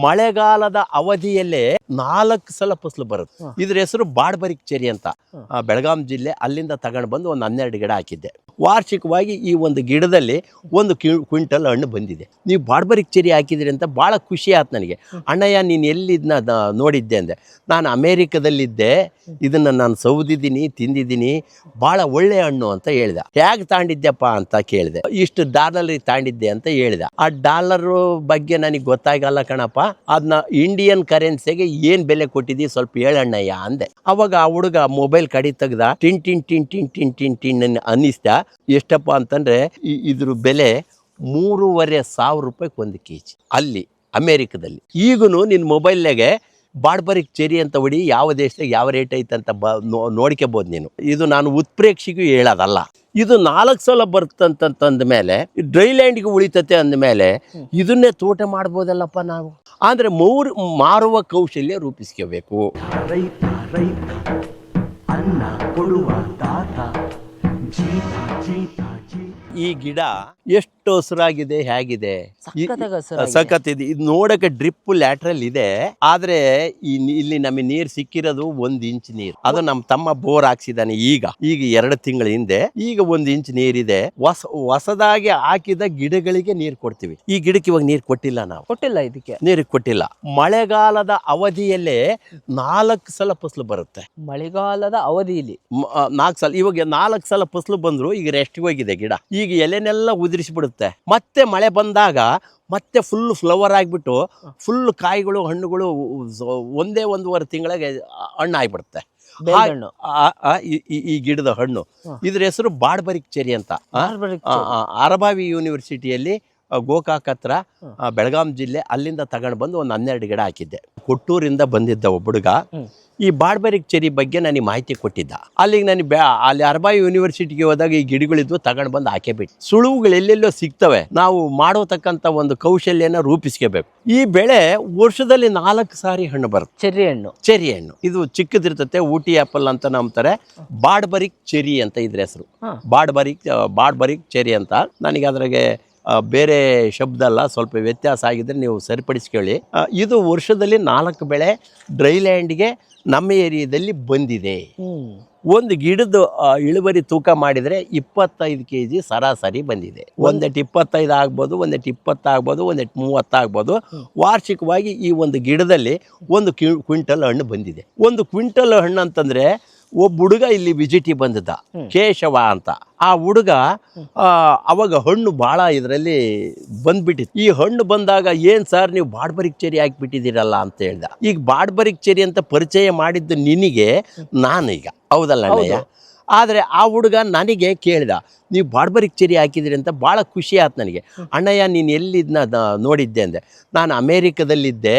ಮಳೆಗಾಲದ ಅವಧಿಯಲ್ಲೇ ನಾಲ್ಕು ಸಲ ಫಸಲು ಬರುತ್ತೆ. ಇದ್ರ ಹೆಸರು ಬಾಡ್ಬರಿಕ್ ಚೆರಿ ಅಂತ. ಬೆಳಗಾಂ ಜಿಲ್ಲೆ ಅಲ್ಲಿಂದ ತಗೊಂಡು ಬಂದು ಒಂದು ಹನ್ನೆರಡು ಗಿಡ ಹಾಕಿದ್ದೆ. ವಾರ್ಷಿಕವಾಗಿ ಈ ಒಂದು ಗಿಡದಲ್ಲಿ ಒಂದು ಕ್ವಿ- ಕ್ವಿಂಟಲ್ ಹಣ್ಣು ಬಂದಿದೆ. ನೀವು ಬಾಡ್ಬರಿಕ್ ಚೆರಿ ಹಾಕಿದ್ರಿ ಅಂತ ಭಾಳ ಖುಷಿ ಆಯ್ತು ನನಗೆ. ಅಣ್ಣಯ್ಯ ನೀನು ಎಲ್ಲಿದ್ನ ನೋಡಿದ್ದೆ ಅಂದೆ. ನಾನು ಅಮೇರಿಕದಲ್ಲಿದ್ದೆ. ಇದನ್ನ ನಾನು ಸೌದಿದ್ದೀನಿ ತಿಂದಿದ್ದೀನಿ. ಭಾಳ ಒಳ್ಳೆ ಹಣ್ಣು ಅಂತ ಹೇಳ್ದೆ. ಹೇಗೆ ತಾಂಡಿದ್ದೆಪ್ಪ ಅಂತ ಕೇಳಿದೆ. ಇಷ್ಟು ಡಾಲರ್ ತಾಂಡಿದ್ದೆ ಅಂತ ಹೇಳ್ದೆ. ಆ ಡಾಲರ್ ಬಗ್ಗೆ ನನಗೆ ಗೊತ್ತಾಗಲ್ಲ ಕಣಪ್ಪ. ಅದನ್ನ ಇಂಡಿಯನ್ ಕರೆನ್ಸಿಗೆ ಏನ್ ಬೆಲೆ ಕೊಟ್ಟಿದ್ದೀವಿ ಸ್ವಲ್ಪ ಹೇಳಣ್ಣಯ್ಯ ಅಂದೆ. ಅವಾಗ ಆ ಹುಡುಗ ಮೊಬೈಲ್ ಕಡಿ ತೆಗ್ದ ಟಿನ್ ಟಿನ್ ಟಿನ್ ಟಿನ್ ಟಿನ್ ಟಿನ್ ಟಿನ್ ಅನ್ನಿಸ್ತ ಎಷ್ಟಪ್ಪ ಅಂತಂದ್ರೆ ಇದ್ರ ಬೆಲೆ ಮೂರುವರೆ ಸಾವಿರ ರೂಪಾಯಿಗೆ ಒಂದು ಕೆ ಜಿ ಅಲ್ಲಿ ಅಮೇರಿಕದಲ್ಲಿ. ಈಗನು ನಿನ್ನ ಮೊಬೈಲ್ನಾಗೆ ಬಾಡ್ಬರಿಕ್ ಚೆರಿ ಅಂತ ಹೊಡಿ ಯಾವ ದೇಶದಾಗ ಯಾವ ರೇಟ್ ಐತೆ ಅಂತ ಬ ನೋಡ್ಕೋಬೋದು ನೀನು. ಇದು ನಾನು ಉತ್ಪ್ರೇಕ್ಷೆಗೂ ಹೇಳೋದಲ್ಲ. ಇದು ನಾಲ್ಕು ಸಲ ಬರ್ತಂತಂದ ಮೇಲೆ ಡ್ರೈಲ್ಯಾಂಡ್ಗೆ ಉಳಿತತೆ ಅಂದಮೇಲೆ ಇದನ್ನೇ ತೋಟ ಮಾಡ್ಬೋದಲ್ಲಪ್ಪ ನಾವು. ಅಂದರೆ ಮೌರ್ ಮಾರುವ ಕೌಶಲ್ಯ ರೂಪಿಸ್ಕೋಬೇಕು. ರೈತ ರೈತ, ಅನ್ನ ಕೊಡುವ ತಾತ ಜೀತ ಜೀತ ಈ ಗಿಡ ಎಷ್ಟು ಹಸಿರಾಗಿದೆ ಹೇಗಿದೆ. ಸಖತ್ ಇದೆ ಇದು ನೋಡಕ್ಕೆ ಡ್ರಿಪ್ ಲ್ಯಾಟ್ರಲ್ ಇದೆ. ಆದ್ರೆ ಈ ಇಲ್ಲಿ ನಮಗೆ ನೀರ್ ಸಿಕ್ಕಿರೋದು ಒಂದ್ ಇಂಚ್ ನೀರ್. ಅದು ನಮ್ ತಮ್ಮ ಬೋರ್ ಹಾಕ್ಸಿದಾನೆ ಈಗ. ಈಗ ಎರಡು ತಿಂಗಳ ಹಿಂದೆ ಈಗ ಒಂದ್ ಇಂಚ್ ನೀರಿದೆ. ಹೊಸ ಹೊಸದಾಗಿ ಹಾಕಿದ ಗಿಡಗಳಿಗೆ ನೀರ್ ಕೊಡ್ತೀವಿ. ಈ ಗಿಡಕ್ಕೆ ಇವಾಗ ನೀರ್ ಕೊಟ್ಟಿಲ್ಲ ನಾವು. ಕೊಟ್ಟಿಲ್ಲ ಇದಕ್ಕೆ. ನೀರ್ ಕೊಟ್ಟಿಲ್ಲ. ಮಳೆಗಾಲದ ಅವಧಿಯಲ್ಲೇ ನಾಲ್ಕು ಸಲ ಫಸಲು ಬರುತ್ತೆ. ಮಳೆಗಾಲದ ಅವಧಿಯಲ್ಲಿ ನಾಲ್ಕು ಸಲ ಇವಾಗ ನಾಲ್ಕು ಸಲ ಫಸಲು ಬಂದ್ರು ಈಗ ರೆಸ್ಟ್ ಹೋಗಿದೆ ಗಿಡ. ಈಗ ಎಲೆನೆಲ್ಲ ಉದುರಿಸಿಬಿಡುತ್ತೆ. ಮತ್ತೆ ಮಳೆ ಬಂದಾಗ ಮತ್ತೆ ಫುಲ್ ಫ್ಲವರ್ ಆಗಿಬಿಟ್ಟು ಫುಲ್ ಕಾಯಿಗಳು ಹಣ್ಣುಗಳು ಒಂದೇ ಒಂದೂವರೆ ತಿಂಗಳಿಗೆ ಹಣ್ಣು ಆಗಿಬಿಡುತ್ತೆ. ಹಣ್ಣು. ಈ- ಗಿಡದ ಹಣ್ಣು. ಇದ್ರ ಹೆಸರು ಬಾಡ್ಬರಿಕ್ ಚೆರಿ ಅಂತ. ಅರಬಾವಿ ಯೂನಿವರ್ಸಿಟಿಯಲ್ಲಿ ಗೋಕಾಕ್ ಹತ್ರ ಬೆಳಗಾಂ ಜಿಲ್ಲೆ ಅಲ್ಲಿಂದ ತಗೊಂಡು ಬಂದು ಒಂದು ಹನ್ನೆರಡು ಗಿಡ ಹಾಕಿದ್ದೆ. ಕೊಟ್ಟೂರಿಂದ ಬಂದಿದ್ದ ಹುಡುಗ ಈ ಬಾಡ್ಬರಿಕ್ ಚೆರಿ ಬಗ್ಗೆ ನನಗೆ ಮಾಹಿತಿ ಕೊಟ್ಟಿದ್ದ. ಅಲ್ಲಿಗೆ ನನಗೆ ಬ್ಯಾ ಅಲ್ಲಿ ಅರ್ಬಾಯಿ ಯೂನಿವರ್ಸಿಟಿಗೆ ಹೋದಾಗ ಈ ಗಿಡಗಳಿದ್ವು ತಗೊಂಡು ಬಂದು ಹಾಕೇಬಿಟ್ಟು ಸುಳುವುಗಳು ಎಲ್ಲೆಲ್ಲೋ ಸಿಗ್ತವೆ. ನಾವು ಮಾಡೋತಕ್ಕಂಥ ಒಂದು ಕೌಶಲ್ಯನ ರೂಪಿಸ್ಕೋಬೇಕು ಈ ಬೆಳೆ ವರ್ಷದಲ್ಲಿ ನಾಲ್ಕು ಸಾರಿ ಹಣ್ಣು ಬರುತ್ತೆ. ಚೆರಿ ಹಣ್ಣು. ಚೆರಿ ಹಣ್ಣು. ಇದು ಚಿಕ್ಕದಿರ್ತತೆ ಊಟಿ ಆಪಲ್ ಅಂತ ನಂಬ್ತಾರೆ. ಬಾಡ್ಬರಿಕ್ ಚೆರಿ ಅಂತ ಇದ್ರ ಹೆಸರು. ಬಾಡ್ಬರಿಕ್ ಬಾಡ್ಬರಿಕ್ ಚೆರಿ ಅಂತ. ನನಗೆ ಅದ್ರಾಗೆ ಬೇರೆ ಶಬ್ದ ಅಲ್ಲ ಸ್ವಲ್ಪ ವ್ಯತ್ಯಾಸ ಆಗಿದ್ದರೆ ನೀವು ಸರಿಪಡಿಸ್ಕೊಳ್ಳಿ. ಇದು ವರ್ಷದಲ್ಲಿ ನಾಲ್ಕು ಬೆಳೆ ಡ್ರೈಲ್ಯಾಂಡ್ಗೆ ನಮ್ಮ ಏರಿಯಾದಲ್ಲಿ ಬಂದಿದೆ. ಒಂದು ಗಿಡದ ಇಳುವರಿ ತೂಕ ಮಾಡಿದರೆ ಇಪ್ಪತ್ತೈದು ಕೆ ಜಿ ಸರಾಸರಿ ಬಂದಿದೆ. ಒಂದೆಟ್ಟು ಇಪ್ಪತ್ತೈದು ಆಗ್ಬೋದು ಒಂದೆಟ್ಟು ಇಪ್ಪತ್ತಾಗ್ಬೋದು ಒಂದೆಟ್ಟು ಮೂವತ್ತಾಗ್ಬೋದು ವಾರ್ಷಿಕವಾಗಿ ಈ ಒಂದು ಗಿಡದಲ್ಲಿ ಒಂದು ಕ್ವಿ ಕ್ವಿಂಟಲ್ ಹಣ್ಣು ಬಂದಿದೆ. ಒಂದು ಕ್ವಿಂಟಲ್ ಹಣ್ಣು ಅಂತಂದರೆ ಒಬ್ಬ ಹುಡುಗ ಇಲ್ಲಿ ವಿಜಿಟಿ ಬಂದಿದ್ದ ಕೇಶವ ಅಂತ. ಆ ಹುಡುಗ ಅವಾಗ ಹಣ್ಣು ಭಾಳ ಇದರಲ್ಲಿ ಬಂದ್ಬಿಟ್ಟಿತ್ತು. ಈ ಹಣ್ಣು ಬಂದಾಗ ಏನು ಸರ್ ನೀವು ಬಾಡ್ಬರಿಕ್ ಚೆರಿ ಹಾಕಿಬಿಟ್ಟಿದ್ದೀರಲ್ಲ ಅಂತ ಹೇಳ್ದ. ಈಗ ಬಾಡ್ಬರಿಕ್ ಚೆರಿ ಅಂತ ಪರಿಚಯ ಮಾಡಿದ್ದು ನಿನಗೆ ನಾನೀಗ. ಹೌದಲ್ಲ ಅಣ್ಣಯ್ಯ. ಆದರೆ ಆ ಹುಡುಗ ನನಗೆ ಕೇಳಿದ ನೀವು ಬಾಡ್ಬರಿಗೆ ಚೆರಿ ಹಾಕಿದ್ರಿ ಅಂತ ಭಾಳ ಖುಷಿ ಆಯ್ತು ನನಗೆ. ಅಣ್ಣಯ್ಯ ನೀನು ಎಲ್ಲಿದ್ದನ್ನ ನೋಡಿದ್ದೆ ಅಂದೆ. ನಾನು ಅಮೇರಿಕದಲ್ಲಿದ್ದೆ.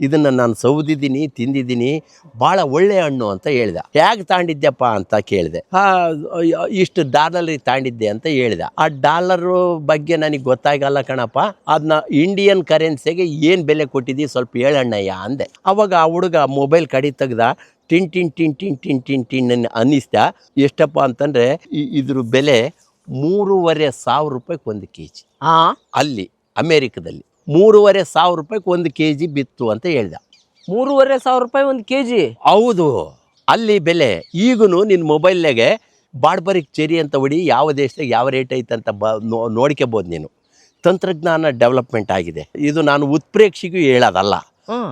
ಇದನ್ನು ನಾನು ಸೌದಿದ್ದೀನಿ ತಿಂದಿದ್ದೀನಿ. ಭಾಳ ಒಳ್ಳೆಯ ಹಣ್ಣು ಅಂತ ಹೇಳಿದ. ಹೇಗೆ ತಾಂಡಿದ್ದೆಪ್ಪ ಅಂತ ಕೇಳಿದೆ. ಇಷ್ಟು ಡಾಲರ್ ತಾಂಡಿದ್ದೆ ಅಂತ ಹೇಳಿದ. ಆ ಡಾಲರ್ ಬಗ್ಗೆ ನನಗೆ ಗೊತ್ತಾಗಲ್ಲ ಕಣಪ್ಪ. ಅದನ್ನ ಇಂಡಿಯನ್ ಕರೆನ್ಸಿಗೆ ಏನು ಬೆಲೆ ಕೊಟ್ಟಿದ್ದೀವಿ ಸ್ವಲ್ಪ ಹೇಳಣ್ಣಯ್ಯ ಅಂದೆ. ಅವಾಗ ಆ ಹುಡುಗ ಮೊಬೈಲ್ ಕಡಿ ತೆಗ್ದ ಟಿನ್ ಟಿನ್ ಟಿನ್ ಟಿನ್ ಟಿನ್ ಟಿನ್ ಟಿನ್ ಅನ್ ಅನ್ನಿಸ್ತ ಎಷ್ಟಪ್ಪ ಅಂತಂದರೆ ಇದ್ರ ಬೆಲೆ ಮೂರುವರೆ ಸಾವಿರ ರೂಪಾಯಿಗೆ ಒಂದು ಕೆ ಜಿ. ಹಾ ಅಲ್ಲಿ ಅಮೇರಿಕದಲ್ಲಿ ಮೂರುವರೆ ಸಾವಿರ ರೂಪಾಯಿಗೆ ಒಂದು ಕೆ ಜಿ ಬಿತ್ತು ಅಂತ ಹೇಳ್ದ. ಮೂರುವರೆ ಸಾವಿರ ರೂಪಾಯಿ ಒಂದು ಕೆ ಜಿ? ಹೌದು. ಅಲ್ಲಿ ಬೆಲೆ ಈಗನು ನಿನ್ನ ಮೊಬೈಲ್ನಾಗೆ ಬಾಡ್ಬರಿ ಚೆರಿ ಅಂತ ಹೊಡಿ ಯಾವ ದೇಶದಾಗ ಯಾವ ರೇಟ್ ಐತೆ ಅಂತ ಬ ನೋಡ್ಕೋಬೋದು ನೀನು. ತಂತ್ರಜ್ಞಾನ ಡೆವಲಪ್ಮೆಂಟ್ ಆಗಿದೆ. ಇದು ನಾನು ಉತ್ಪ್ರೇಕ್ಷೆಗೂ ಹೇಳೋದಲ್ಲ.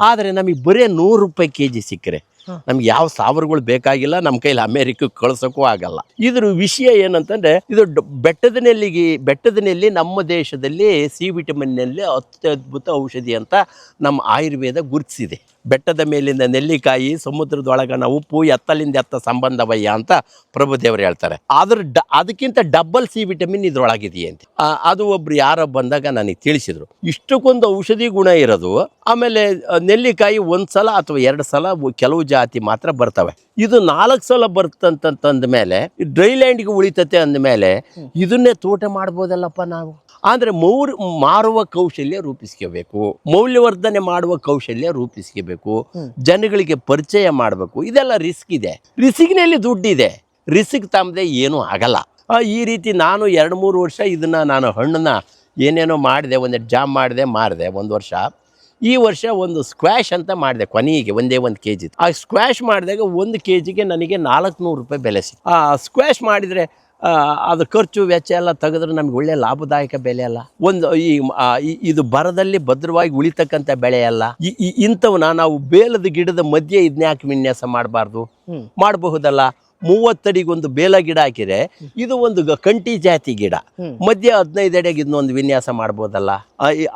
ಆದರೆ ನಮಗೆ ಬರೀ ನೂರು ರೂಪಾಯಿ ಕೆ ಜಿ ಸಿಕ್ಕರೆ. ನಮ್ಗೆ ಯಾವ ಸಾವಿರಗಳು ಬೇಕಾಗಿಲ್ಲ, ನಮ್ಮ ಕೈಲಿ ಅಮೇರಿಕಕ್ಕೆ ಕಳ್ಸೋಕ್ಕೂ ಆಗಲ್ಲ. ಇದ್ರ ವಿಷಯ ಏನಂತಂದ್ರೆ, ಇದು ಬೆಟ್ಟದ ನೆಲ್ಲಿಗೆ ಬೆಟ್ಟದ ನೆಲ್ಲಿ ನಮ್ಮ ದೇಶದಲ್ಲಿ ಸಿ ವಿಟಮಿನ್ನಲ್ಲಿ ಅತ್ಯದ್ಭುತ ಔಷಧಿ ಅಂತ ನಮ್ಮ ಆಯುರ್ವೇದ ಗುರುತಿಸಿದೆ. ಬೆಟ್ಟದ ಮೇಲಿಂದ ನೆಲ್ಲಿಕಾಯಿ ಸಮುದ್ರದೊಳಗನ ಉಪ್ಪು ಎತ್ತಲಿಂದ ಎತ್ತ ಸಂಬಂಧವಯ್ಯ ಅಂತ ಪ್ರಭುದೇವರು ಹೇಳ್ತಾರೆ. ಆದ್ರೆ ಡ ಅದಕ್ಕಿಂತ ಡಬ್ಬಲ್ ಸಿ ವಿಟಮಿನ್ ಇದ್ರೊಳಗಿದೆಯಂತೆ ಅಂತ. ಅದು ಒಬ್ರು ಯಾರೋ ಬಂದಾಗ ನನಗೆ ತಿಳಿಸಿದ್ರು. ಇಷ್ಟಕ್ಕೊಂದು ಔಷಧಿ ಗುಣ ಇರೋದು ಆಮೇಲೆ ನೆಲ್ಲಿಕಾಯಿ ಒಂದು ಸಲ ಅಥವಾ ಎರಡು ಸಲ ಕೆಲವು ಜಾತಿ ಮಾತ್ರ ಬರ್ತವೆ. ಇದು ನಾಲ್ಕು ಸಲ ಬರ್ತಂತಂದ ಮೇಲೆ ಡ್ರೈಲ್ಯಾಂಡ್ಗೆ ಉಳಿತತೆ ಅಂದಮೇಲೆ ಇದನ್ನೇ ತೋಟ ಮಾಡ್ಬೋದಲ್ಲಪ್ಪ ನಾವು? ಅಂದರೆ ಮೌರ್ ಮಾರುವ ಕೌಶಲ್ಯ ರೂಪಿಸ್ಕೋಬೇಕು. ಮೌಲ್ಯವರ್ಧನೆ ಮಾಡುವ ಕೌಶಲ್ಯ ರೂಪಿಸ್ಕೋಬೇಕು. ಜನಗಳಿಗೆ ಪರಿಚಯ ಮಾಡಬೇಕು. ಇದೆಲ್ಲ ರಿಸ್ಕ್ ಇದೆ. ರಿಸ್ಕ್ನಲ್ಲಿ ದುಡ್ಡಿದೆ. ರಿಸ್ಕ್ ತಮ್ಮದೆ ಏನೂ ಆಗಲ್ಲ. ಈ ರೀತಿ ನಾನು ಎರಡು ಮೂರು ವರ್ಷ ಇದನ್ನು ನಾನು ಹಣ್ಣನ್ನು ಏನೇನೋ ಮಾಡಿದೆ ಒಂದೆರಡು ಜಾಮ್ ಮಾಡಿದೆ ಮಾರಿದೆ ಒಂದು ವರ್ಷ. ಈ ವರ್ಷ ಒಂದು ಸ್ಕ್ವಾಶ್ ಅಂತ ಮಾಡಿದೆ ಕೊನೆಗೆ ಒಂದೇ ಒಂದು ಕೆ ಜಿ ಆ ಸ್ಕ್ವಾಶ್ ಮಾಡಿದಾಗ ಒಂದು ಕೆ ಜಿಗೆ ನನಗೆ ನಾಲ್ಕುನೂರು ರೂಪಾಯಿ ಬೆಲೆ ಸಿಕ್ತು. ಆ ಸ್ಕ್ವಾಶ್ ಮಾಡಿದರೆ ಅದು ಖರ್ಚು ವೆಚ್ಚ ಎಲ್ಲ ತೆಗೆದ್ರೆ ನಮ್ಗೆ ಒಳ್ಳೆ ಲಾಭದಾಯಕ ಬೆಲೆ ಅಲ್ಲ. ಒಂದು ಈ ಇದು ಬರದಲ್ಲಿ ಭದ್ರವಾಗಿ ಉಳಿತಕ್ಕಂಥ ಬೆಳೆ ಅಲ್ಲ. ಇಂಥವನ್ನ ನಾವು ಬೇಲದ ಗಿಡದ ಮಧ್ಯೆ ಇದನ್ನ ಯಾಕೆ ವಿನ್ಯಾಸ ಮಾಡಬಾರ್ದು. ಮಾಡಬಹುದಲ್ಲ? ಮೂವತ್ತಡಿಗೊಂದು ಬೇಲ ಗಿಡ ಹಾಕಿದ್ರೆ ಇದು ಒಂದು ಕಂಟಿ ಜಾತಿ ಗಿಡ. ಮಧ್ಯ ಹದಿನೈದು ಅಡಿಗೆ ಇನ್ನೊಂದು ವಿನ್ಯಾಸ ಮಾಡ್ಬೋದಲ್ಲ?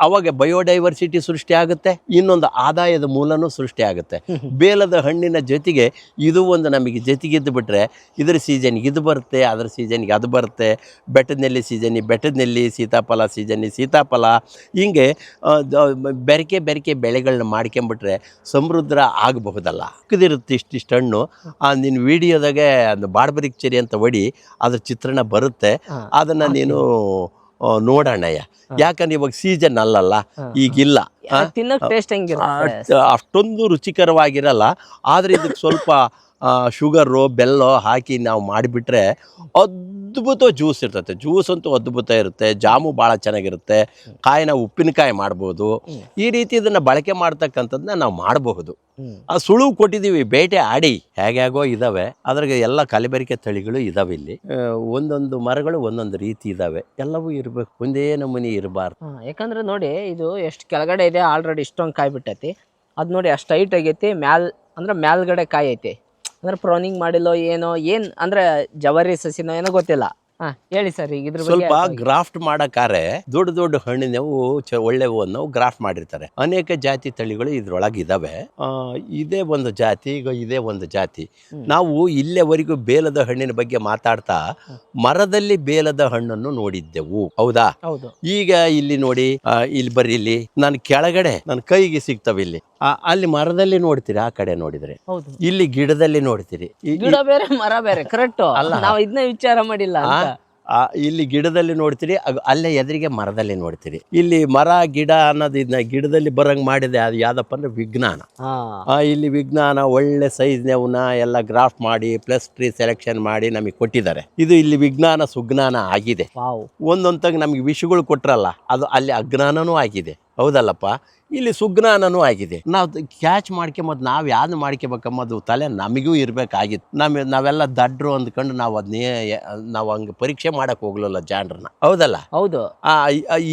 ಅವಾಗ ಬಯೋಡೈವರ್ಸಿಟಿ ಸೃಷ್ಟಿ ಆಗುತ್ತೆ ಇನ್ನೊಂದು ಆದಾಯದ ಮೂಲನೂ ಸೃಷ್ಟಿ ಆಗುತ್ತೆ. ಬೇಲದ ಹಣ್ಣಿನ ಜೊತೆಗೆ ಇದು ಒಂದು ನಮಗೆ ಜೊತೆಗಿದ್ದು ಬಿಟ್ರೆ ಇದ್ರ ಸೀಸನ್ಗೆ ಇದು ಬರುತ್ತೆ ಅದರ ಸೀಸನ್ಗೆ ಅದು ಬರುತ್ತೆ. ಬೆಟ್ಟದಲ್ಲಿ ಸೀಸನ್ಗೆ ಬೆಟ್ಟದಲ್ಲಿ ಸೀತಾಫಲ ಸೀಸನ್ಗೆ ಸೀತಾಫಲ. ಹಿಂಗೆ ಬೆರಕೆ ಬೆರಕೆ ಬೆಳೆಗಳನ್ನ ಮಾಡ್ಕೊಂಬಿಟ್ರೆ ಸಮೃದ್ಧ ಆಗಬಹುದಲ್ಲ? ಕುದಿರುತ್ತೆ ಇಷ್ಟಿಷ್ಟು ಹಣ್ಣು. ಆ ನಿನ್ನ ವಿಡಿಯೋದಾಗೆ ಅದು ಬಾಡ್ಬರಿಕ್ ಚೆರಿ ಅಂತ ಹೊಡಿ ಅದ್ರ ಚಿತ್ರಣ ಬರುತ್ತೆ. ಅದನ್ನ ನೀನು ನೋಡೋಣಯ್ಯ ಯಾಕಂದ್ರೆ ಇವಾಗ ಸೀಸನ್ ಅಲ್ಲಲ್ಲ. ಈಗಿಲ್ಲ. ಅಷ್ಟೊಂದು ರುಚಿಕರವಾಗಿರಲ್ಲ. ಆದ್ರೆ ಇದಕ್ಕೆ ಸ್ವಲ್ಪ ಶುಗರು ಬೆಲ್ಲೋ ಹಾಕಿ ನಾವು ಮಾಡಿಬಿಟ್ರೆ ಅದ್ಭುತ ಜ್ಯೂಸ್ ಇರ್ತೈತೆ. ಜ್ಯೂಸ್ ಅಂತೂ ಅದ್ಭುತ ಇರುತ್ತೆ. ಜಾಮು ಭಾಳ ಚೆನ್ನಾಗಿರುತ್ತೆ. ಕಾಯಿನ ಉಪ್ಪಿನಕಾಯಿ ಮಾಡ್ಬೋದು. ಈ ರೀತಿ ಇದನ್ನು ಬಳಕೆ ಮಾಡ್ತಕ್ಕಂಥದ್ದನ್ನ ನಾವು ಮಾಡಬಹುದು. ಆ ಸುಳು ಕೊಟ್ಟಿದ್ದೀವಿ ಬೇಟೆ ಆಡಿ. ಹೇಗ್ಯಾಗೋ ಇದಾವೆ. ಅದ್ರಾಗೆ ಎಲ್ಲ ಕಲಬೆರಿಕೆ ತಳಿಗಳು ಇದಾವೆ ಇಲ್ಲಿ. ಒಂದೊಂದು ಮರಗಳು ಒಂದೊಂದು ರೀತಿ ಇದಾವೆ. ಎಲ್ಲವೂ ಇರಬೇಕು. ಒಂದೇ ನಮೂನಿ ಇರಬಾರ್ದು. ಯಾಕಂದ್ರೆ ನೋಡಿ ಇದು ಎಷ್ಟು ಕೆಳಗಡೆ ಇದೆ ಆಲ್ರೆಡಿ ಇಷ್ಟೊಂದು ಕಾಯಿ ಬಿಟ್ಟೈತಿ. ಅದ್ ನೋಡಿ ಅಷ್ಟು ಹೈಟ್ ಆಗೈತಿ ಮ್ಯಾಲ್ ಅಂದ್ರೆ ಮ್ಯಾಲ್ಗಡೆ ಕಾಯಿ ಐತಿ. ಅಂದ್ರೆ ಪ್ರೌನಿಂಗ್ ಮಾಡಿಲ್ಲೋ ಏನೋ ಏನ್ ಅಂದ್ರೆ ಜವರಿ ಸಸಿನೋ ಏನೋ ಗೊತ್ತಿಲ್ಲ. ಹಾ ಹೇಳಿ ಸರ್ ಈಗ ಇದ್ರ ಬಗ್ಗೆ ಸ್ವಲ್ಪ ಗ್ರಾಫ್ಟ್ ಮಾಡಕ್ಕಾರೆ ದೊಡ್ಡ ದೊಡ್ಡ ಹಣ್ಣಿನವು ಚ ಒಳ್ಳೆವು ಅನ್ನೋ ಗ್ರಾಫ್ಟ್ ಮಾಡಿರ್ತಾರೆ. ಅನೇಕ ಜಾತಿ ತಳಿಗಳು ಇದ್ರೊಳಗೆ ಇದಾವೆ ಆ, ಇದೇ ಒಂದು ಜಾತಿ ಈಗ ಇದೇ ಒಂದು ಜಾತಿ. ನಾವು ಇಲ್ಲೇವರೆಗೂ ಬೇಲದ ಹಣ್ಣಿನ ಬಗ್ಗೆ ಮಾತಾಡ್ತಾ ಮರದಲ್ಲಿ ಬೇಲದ ಹಣ್ಣನ್ನು ನೋಡಿದ್ದೆವು. ಹೌದಾ? ಹೌದು. ಈಗ ಇಲ್ಲಿ ನೋಡಿ ಆ, ಇಲ್ಲಿ ಬರೀಲಿ ಇಲ್ಲಿ. ನಾನು ಕೆಳಗಡೆ ನನ್ನ ಕೈಗೆ ಸಿಗ್ತವೆ ಇಲ್ಲಿ. ಅಲ್ಲಿ ಮರದಲ್ಲಿ ನೋಡ್ತೀರಿ? ಆ ಕಡೆ ನೋಡಿದ್ರೆ. ಇಲ್ಲಿ ಗಿಡದಲ್ಲಿ ನೋಡ್ತೀರಿ. ಗಿಡ ಬೇರೆ ಮರ ಬೇರೆ ಕರೆಕ್ಟ್ ಅಲ್ಲ. ನಾವು ಇದನ್ನ ವಿಚಾರ ಮಾಡಿಲ್ಲ ಇಲ್ಲಿ ಗಿಡದಲ್ಲಿ ನೋಡ್ತೀರಿ ಅಲ್ಲೇ ಎದುರಿಗೆ ಮರದಲ್ಲಿ ನೋಡ್ತೀರಿ. ಇಲ್ಲಿ ಮರ ಗಿಡ ಅನ್ನೋದು ಇದನ್ನ ಗಿಡದಲ್ಲಿ ಬರಂಗ್ ಮಾಡಿದೆ ಅದು ಯಾವ್ದಪ್ಪ ಅಂದ್ರೆ ವಿಜ್ಞಾನ. ಇಲ್ಲಿ ವಿಜ್ಞಾನ ಒಳ್ಳೆ ಸೈಜ್ನವನ್ನ ಎಲ್ಲ ಗ್ರಾಫ್ ಮಾಡಿ ಪ್ಲಸ್ ಟ್ರೀ ಸೆಲೆಕ್ಷನ್ ಮಾಡಿ ನಮಗೆ ಕೊಟ್ಟಿದ್ದಾರೆ. ಇದು ಇಲ್ಲಿ ವಿಜ್ಞಾನ ಸುಜ್ಞಾನ ಆಗಿದೆ. ಒಂದೊಂದಾಗಿ ನಮಗೆ ವಿಷಗಳು ಕೊಟ್ರಲ್ಲ ಅದು ಅಲ್ಲಿ ಅಜ್ಞಾನನೂ ಆಗಿದೆ. ಹೌದಲ್ಲಪ್ಪ? ಇಲ್ಲಿ ಸುಜ್ಞಾನನೂ ಆಗಿದೆ. ನಾವು ಕ್ಯಾಚ್ ಮಾಡ್ಕೊಂಬೋದು ನಾವು ಯಾವ್ದು ಮಾಡ್ಕೊಬೇಕಂಬೋದು ತಲೆ ನಮಗೂ ಇರಬೇಕಾಗಿತ್ತು ನಮ್ಮ ನಾವೆಲ್ಲ ದಡ್ರು ಅಂದ್ಕೊಂಡು ನಾವು ಅದನ್ನೇ ನಾವು ಹಂಗೆ ಪರೀಕ್ಷೆ ಮಾಡಕ್ಕೆ ಹೋಗ್ಲಲ್ಲ ಜಾಂಡ್ರನ್ನ ಹೌದಲ್ಲ? ಹೌದು.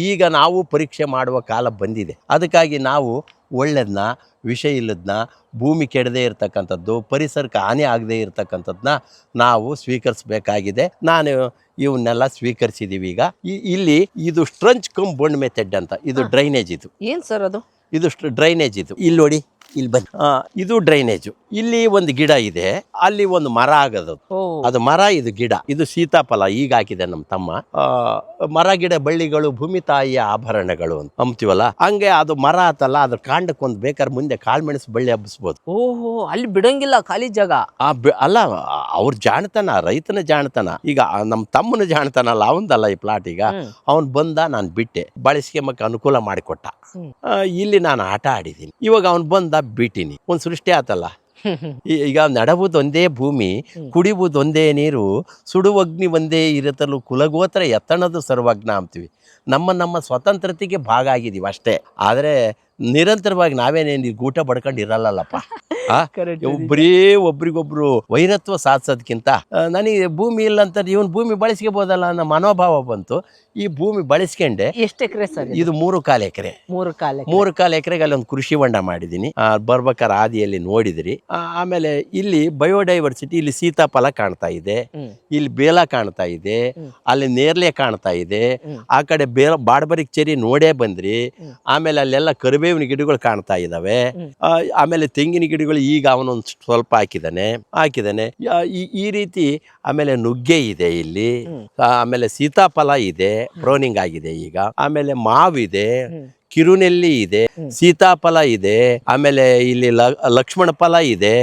ಈಗ ನಾವು ಪರೀಕ್ಷೆ ಮಾಡುವ ಕಾಲ ಬಂದಿದೆ. ಅದಕ್ಕಾಗಿ ನಾವು ಒಳ್ಳೆದನ್ನ ವಿಷ ಇಲ್ಲದನ್ನ ಭೂಮಿ ಕೆಡದೇ ಇರತಕ್ಕಂಥದ್ದು ಪರಿಸರಕ್ಕೆ ಹಾನಿ ಆಗದೇ ಇರತಕ್ಕಂಥದ್ದನ್ನ ನಾವು ಸ್ವೀಕರಿಸಬೇಕಾಗಿದೆ. ನಾನು ಇವನ್ನೆಲ್ಲ ಸ್ವೀಕರಿಸಿದೀವಿ ಈಗ. ಇಲ್ಲಿ ಇದು ಸ್ಟ್ರಂಚ್ ಕಮ್ ಬಣ್ಣ ಮೆಥಡ್ ಅಂತ. ಇದು ಡ್ರೈನೇಜ್ ಇದು. ಏನು ಸರ್ ಅದು? ಇದು ಡ್ರೈನೇಜ್ ಇದು. ಇಲ್ಲಿ ನೋಡಿ. ಇಲ್ಲಿ ಬನ್ನಿ. ಇದು ಡ್ರೈನೇಜು ಇಲ್ಲಿ ಒಂದು ಗಿಡ ಇದೆ. ಅಲ್ಲಿ ಒಂದು ಮರ ಆಗದು ಅದು ಮರ ಇದು ಗಿಡ. ಇದು ಸೀತಾಫಲ. ಈಗ ಹಾಕಿದೆ ನಮ್ಮ ತಮ್ಮ. ಮರ ಗಿಡ ಬಳ್ಳಿಗಳು ಭೂಮಿ ತಾಯಿಯ ಆಭರಣಗಳು ಅಂತ. ಅಂಬ್ತೀವಲ್ಲ ಹಂಗೆ ಅದು ಮರ ಆತಲ್ಲ ಅದ್ರ ಕಾಂಡಕ್ಕೊಂದು ಬೇಕಾದ್ರೆ ಮುಂದೆ ಕಾಳ್ಮೆಣಸು ಬಳ್ಳಿ ಹಬ್ಬಿಸ್ಬೋದು. ಓಹೋ ಅಲ್ಲಿ ಬಿಡಂಗಿಲ್ಲ ಖಾಲಿ ಜಾಗ. ಆ ಅಲ್ಲ ಅವ್ರ ಜಾಣತನ ರೈತನ ಜಾಣತನ. ಈಗ ನಮ್ಮ ತಮ್ಮನ ಜಾಣತನ ಅಲ್ಲ ಅವಂದಲ್ಲ ಈ ಪ್ಲಾಟ್ ಈಗ. ಅವನ್ ಬಂದ ನಾನು ಬಿಟ್ಟೆ. ಬಳಸ್ಕೊಂಬಕ್ಕೆ ಅನುಕೂಲ ಮಾಡಿಕೊಟ್ಟ. ಇಲ್ಲಿ ನಾನು ಆಟ ಆಡಿದ್ದೀನಿ. ಇವಾಗ ಅವನು ಬಂದ ಬಿಟ್ಟಿನಿ ಒಂದು ಸೃಷ್ಟಿ ಆತಲ್ಲ. ಈಗ ನಡವುದೊಂದೇ ಭೂಮಿ ಕುಡಿಯುವುದೊಂದೇ ನೀರು ಸುಡುವಗ್ನಿ ಒಂದೇ ಇರತಲು ಕುಲಗೋತ್ರ ಎತ್ತಣದು ಸರ್ವಜ್ಞ ಅಂತೀವಿ. ನಮ್ಮ ನಮ್ಮ ಸ್ವತಂತ್ರತೆಗೆ ಭಾಗ ಆಗಿದ್ದೀವಿ ಅಷ್ಟೇ. ಆದರೆ ನಿರಂತರವಾಗಿ ನಾವೇನೇನು ಗೂಟ ಬಡ್ಕೊಂಡು ಇರಲ್ಲಲ್ಲಪ್ಪ. ಒಬ್ಬರೇ ಒಬ್ರಿಗೊಬ್ರು ವೈರತ್ವ ಸಾಧಿಸೋದಕ್ಕಿಂತ ನನಗೆ ಭೂಮಿ ಇಲ್ಲ ಅಂತ ಇವನು ಭೂಮಿ ಬಳಸ್ಕೋಬೋದಲ್ಲ ಅನ್ನೋ ಮನೋಭಾವ ಬಂತು. ಈ ಭೂಮಿ ಬಳಸ್ಕೊಂಡೆ ಎಷ್ಟು ಎಕರೆ ಸರ್ ಇದು? ಮೂರು ಕಾಲು ಎಕರೆ. ಮೂರು ಕಾಲ ಮೂರು ಕಾಲು ಎಕರೆಗೆ ಅಲ್ಲಿ ಒಂದು ಕೃಷಿ ಹೊಂಡ ಮಾಡಿದ್ದೀನಿ ಆ, ಬರ್ಬೇಕಾದ್ರೆ ಆದಿಯಲ್ಲಿ ನೋಡಿದ್ರಿ. ಆಮೇಲೆ ಇಲ್ಲಿ ಬಯೋಡೈವರ್ಸಿಟಿ ಇಲ್ಲಿ ಸೀತಾಫಲ ಕಾಣ್ತಾ ಇದೆ. ಇಲ್ಲಿ ಬೇಲ ಕಾಣ್ತಾ ಇದೆ. ಅಲ್ಲಿ ನೇರ್ಲೆ ಕಾಣ್ತಾ ಇದೆ. ಆ ಕಡೆ ಬೇಲ ಬಾಡ್ಬರಿಕ್ ಚೆರಿ ನೋಡೇ ಬಂದ್ರಿ. ಆಮೇಲೆ ಅಲ್ಲೆಲ್ಲ ಕರಿಬೇವಿನ ಗಿಡಗಳು ಕಾಣ್ತಾ ಇದಾವೆ ಆ, ಆಮೇಲೆ ತೆಂಗಿನ ಗಿಡಗಳು ಈಗ ಅವನೊಂದು ಸ್ವಲ್ಪ ಹಾಕಿದಾನೆ ಹಾಕಿದಾನೆ ಈ- ರೀತಿ ಆಮೇಲೆ ನುಗ್ಗೆ ಇದೆ ಇಲ್ಲಿ. ಆಮೇಲೆ ಸೀತಾಫಲ ಇದೆ ಪ್ರೋನಿಂಗ್ ಆಗಿದೆ ಈಗ. ಆಮೇಲೆ ಮಾವಿದೆ. ಕಿರುನೆಲ್ಲಿ ಇದೆ. ಸೀತಾಫಲ ಇದೆ ಆಮೇಲೆ ಇಲ್ಲಿ ಲಕ್ಷ್ಮಣ ಫಲ ಇದೆ.